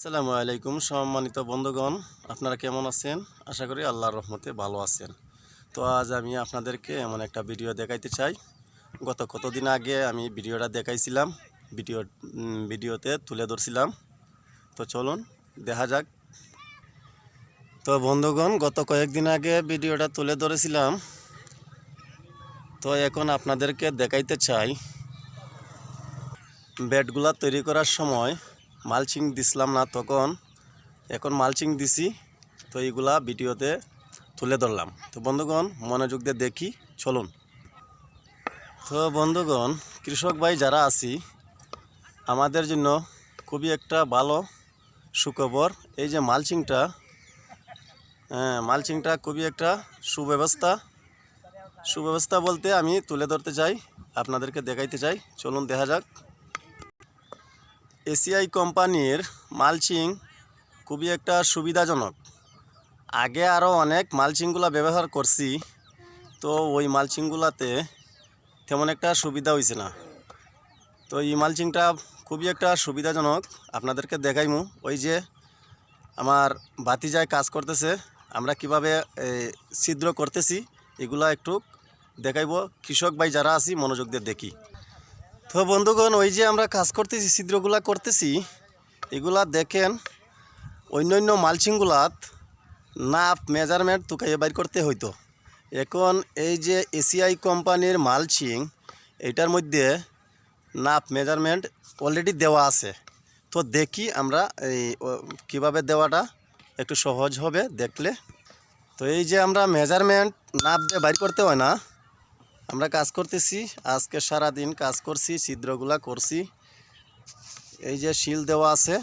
আসসালামু আলাইকুম, সম্মানিত বন্ধুগণ, আপনারা কেমন আছেন? আশা করি আল্লাহর রহমতে ভালো আছেন। তো আজ আমি আপনাদেরকে এমন একটা ভিডিও দেখাইতে চাই। গত কতদিন আগে আমি ভিডিওটা দেখাইছিলাম, ভিডিও ভিডিওতে তুলে ধরছিলাম। তো চলুন, দেখা যাক। তো বন্ধুগণ, গত কয়েকদিন আগে ভিডিওটা তুলে ধরেছিলাম। তো এখন আপনাদেরকে দেখাইতে চাই। বেডগুলা তৈরি করার সময় মালচিং দিছিলাম না তখন। এখন মালচিং দিছি, তো এইগুলা ভিডিওতে তুলে ধরলাম। তো বন্ধুগণ, মনোযোগ দিয়ে দেখি, চলুন। তো বন্ধুগণ, কৃষক ভাই যারা আছি, আমাদের জন্য খুবই একটা ভালো সুখবর। এই যে মালচিংটা হ্যাঁ মালচিংটা খুবই একটা সুব্যবস্থা। সুব্যবস্থা বলতে আমি তুলে ধরতে চাই, আপনাদেরকে দেখাইতে চাই। চলুন, দেখা যাক। এসিআই কোম্পানির মালচিং খুবই একটা সুবিধাজনক। আগে আরও অনেক মালচিংগুলো ব্যবহার করছি, তো ওই মালচিংগুলাতে তেমন একটা সুবিধা হয়েছে না। তো এই মালচিংটা খুবই একটা সুবিধাজনক, আপনাদেরকে দেখাইমু। ওই যে আমার বাতিজায় কাজ করতেছে, আমরা কীভাবে ছিদ্র করতেছি, এগুলা একটু দেখাইব। কৃষক ভাই যারা আছি, মনোযোগ দিয়ে দেখি। তো বন্ধুগণ, ওই যে আমরা কাজ করতেছি, ছিদ্রগুলা করতেছি, এগুলা দেখেন অন্য অন্য মালচিংগুলাত নাপ মেজারমেন্ট তুকাইয়ে বাইর করতে হইতো। এখন এই যে এসিআই কোম্পানির মালচিং, এটার মধ্যে নাপ মেজারমেন্ট অলরেডি দেওয়া আছে। তো দেখি আমরা এই কীভাবে দেওয়াটা একটু সহজ হবে দেখলে। তো এই যে আমরা মেজারমেন্ট নাপ দিয়ে বাইর করতে হয় না আমরা কাজ করতেছি, আজকে সারা দিন কাজ করছি, ছিদ্রগুলা করছি। এই যে শিল দেওয়া আছে।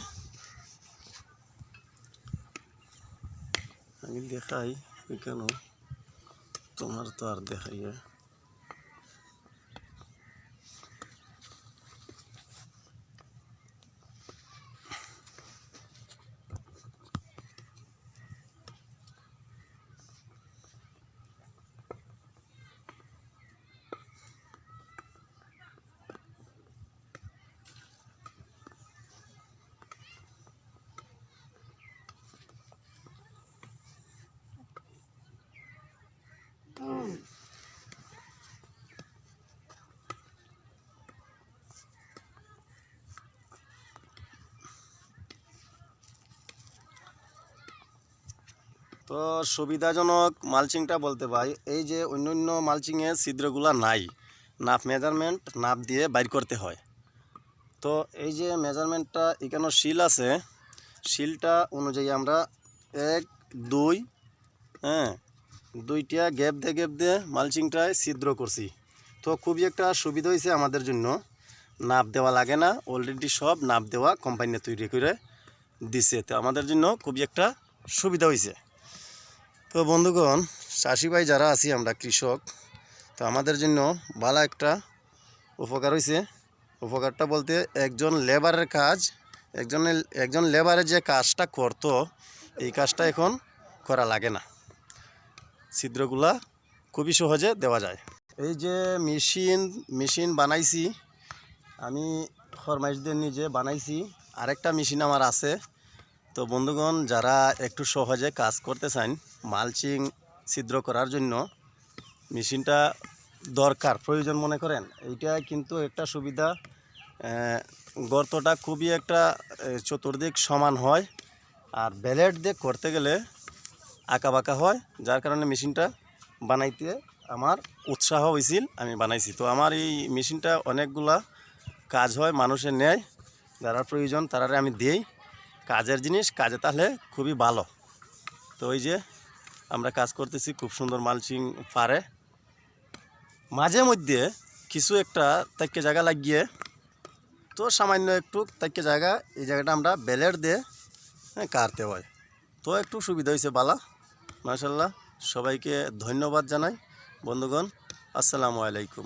আমি দেখাই কেন তোমার তো আর দেখাই তো সুবিধাজনক মালচিংটা বলতে ভাই, এই যে অন্য অন্য মালচিংয়ে ছিদ্রগুলা নাই, নাপ মেজারমেন্ট নাপ দিয়ে বাইর করতে হয়। তো এই যে মেজারমেন্টটা এখানে শিল আছে, শিলটা অনুযায়ী আমরা এক, দুই হ্যাঁ দুইটা গ্যাপ দিয়ে গ্যাপ দিয়ে মালচিংটায় ছিদ্র করছি। তো খুবই একটা সুবিধা হয়েছে আমাদের জন্য। নাপ দেওয়া লাগে না অলরেডি সব নাপ দেওয়া কোম্পানি তৈরি করে দিছে। তো আমাদের জন্য খুবই একটা সুবিধা হয়েছে। তো বন্ধুগণ চাষি ভাই যারা আছি আমরা, কৃষক, তো আমাদের জন্য ভালো একটা উপকার হয়েছে উপকারটা বলতে একজন লেবারের কাজ একজনের একজন লেবারের যে কাজটা করতো, এই কাজটা এখন করা লাগে না। ছিদ্রগুলা খুবই সহজে দেওয়া যায়। এই যে মেশিন মেশিন বানাইছি, আমি ফরমাইশদের নিজে বানাইছি। আরেকটা মেশিন আমার আছে তো বন্ধুগণ, যারা একটু সহজে কাজ করতে চান, মালচিং ছিদ্র করার জন্য মেশিনটা দরকার, প্রয়োজন মনে করেন, এইটা কিন্তু একটা সুবিধা। গর্তটা খুবই একটা চতুর্দিক সমান হয় আর ব্যালেট দিয়ে করতে গেলে আঁকা বাঁকা হয়, যার কারণে মেশিনটা বানাইতে আমার উৎসাহ হয়েছিল আমি বানাইছি। তো আমার এই মেশিনটা অনেকগুলা কাজ হয়, মানুষের নেয় যারা প্রয়োজন তারারে আমি দিই। কাজের জিনিস কাজে তাহলে খুবই ভালো। তো ওই যে আমরা কাজ করতেছি খুব সুন্দর মালচিং পারে মাঝে মধ্যে কিছু একটা তাকে জায়গা লাগিয়ে তো সামান্য একটু তাকে জায়গা এই জায়গাটা আমরা বেলের দিয়ে হ্যাঁ, কাটতে হয়। তো একটু সুবিধা হয়েছে বালা। মাশাল্লাহ সবাইকে ধন্যবাদ জানাই। বন্ধুগণ আসসালামু আলাইকুম।